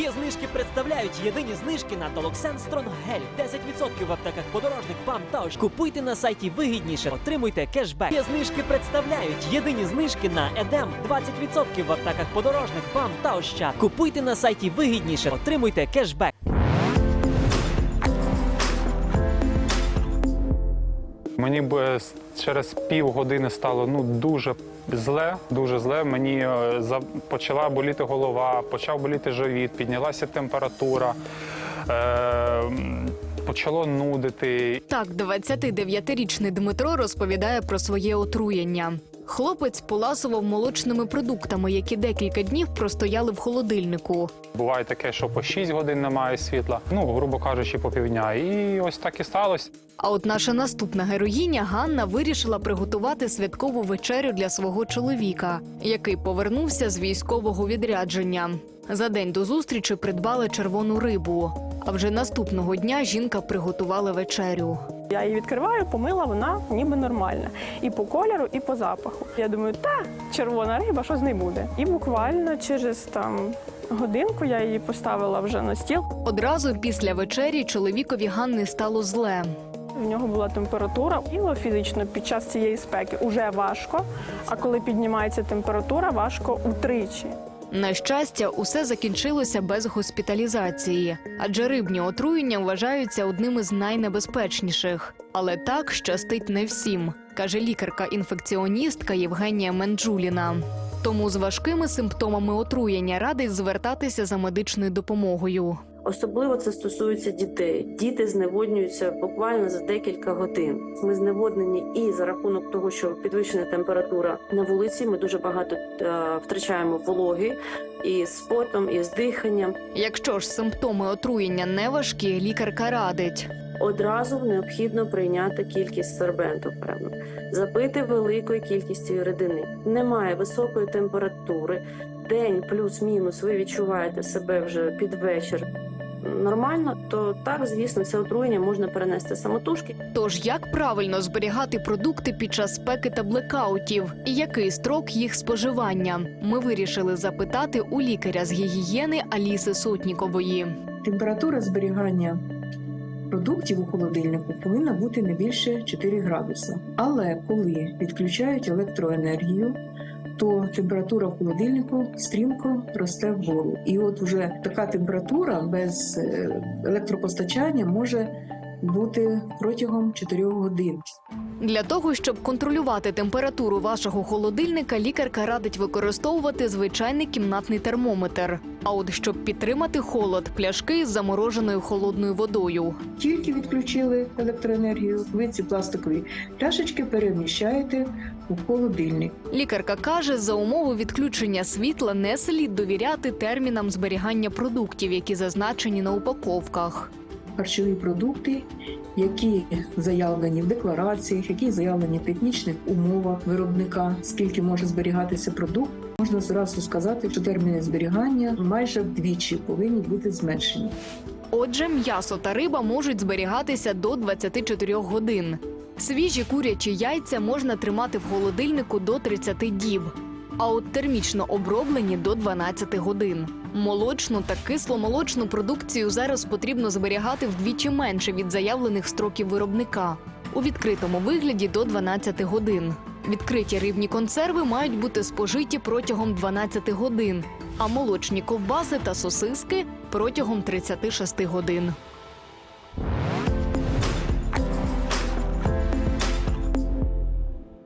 Є знижки представляють єдині знижки на Толоксен Стронг Гель. 10% в аптеках подорожник ПАМ та ОЩ. Купуйте на сайті вигідніше, отримуйте кешбек. Є знижки представляють єдині знижки на Едем. 20% в аптеках подорожник ПАМ та Ощад. Купуйте на сайті вигідніше, отримуйте кешбек. Мені б е, через півгодини стало ну дуже зле, дуже зле. Мені е, почала боліти голова, почав боліти живіт, піднялася температура, е, почало нудити. Так, 29-річний Дмитро розповідає про своє отруєння. Хлопець поласував молочними продуктами, які декілька днів простояли в холодильнику. Буває таке, що по 6 годин немає світла, ну грубо кажучи, по півдня. І ось так і сталося. А от наша наступна героїня Ганна вирішила приготувати святкову вечерю для свого чоловіка, який повернувся з військового відрядження. За день до зустрічі придбали червону рибу. А вже наступного дня жінка приготувала вечерю. Я її відкриваю, помила, вона ніби нормальна. І по кольору, і по запаху. Я думаю, та червона риба, що з нею буде? І буквально через там годинку я її поставила вже на стіл. Одразу після вечері чоловікові Ганни стало зле. В нього була температура. Тіло фізично під час цієї спеки вже важко. А коли піднімається температура, важко утричі. На щастя, усе закінчилося без госпіталізації, адже рибні отруєння вважаються одним із найнебезпечніших. Але так щастить не всім, каже лікарка-інфекціоністка Євгенія Менджуліна. Тому з важкими симптомами отруєння радить звертатися за медичною допомогою. Особливо це стосується дітей. Діти зневоднюються буквально за декілька годин. Ми зневоднені і за рахунок того, що підвищена температура на вулиці. Ми дуже багато е, втрачаємо вологи і з потом, і з диханням. Якщо ж симптоми отруєння не важкі, лікарка радить. Одразу необхідно прийняти кількість сорбенту, певно, запити великою кількістю рідини. Немає високої температури. День плюс-мінус ви відчуваєте себе вже під вечір нормально, то так, звісно, це отруєння можна перенести самотужки. Тож як правильно зберігати продукти під час спеки та блекаутів, і який строк їх споживання? Ми вирішили запитати у лікаря з гігієни Аліси Сотнікової. Температура зберігання продуктів у холодильнику повинна бути не більше 4 градуса. Але коли відключають електроенергію, то температура в холодильнику стрімко росте вгору. І от вже така температура без е, електропостачання може бути протягом 4 годин. Для того щоб контролювати температуру вашого холодильника, лікарка радить використовувати звичайний кімнатний термометр. А от щоб підтримати холод, пляшки з замороженою холодною водою. Тільки відключили електроенергію, ви ці пластикові пляшечки переміщаєте у холодильник. Лікарка каже, за умови відключення світла не слід довіряти термінам зберігання продуктів, які зазначені на упаковках. Харчові продукти, які заявлені в деклараціях, які заявлені в технічних умовах виробника, скільки може зберігатися продукт. Можна зразу сказати, що терміни зберігання майже вдвічі повинні бути зменшені. Отже, м'ясо та риба можуть зберігатися до 24 годин. Свіжі курячі яйця можна тримати в холодильнику до 30 діб, а от термічно оброблені до 12 годин. Молочну та кисломолочну продукцію зараз потрібно зберігати вдвічі менше від заявлених строків виробника у відкритому вигляді до 12 годин. Відкриті рибні консерви мають бути спожиті протягом 12 годин, а молочні ковбаси та сосиски протягом 36 годин.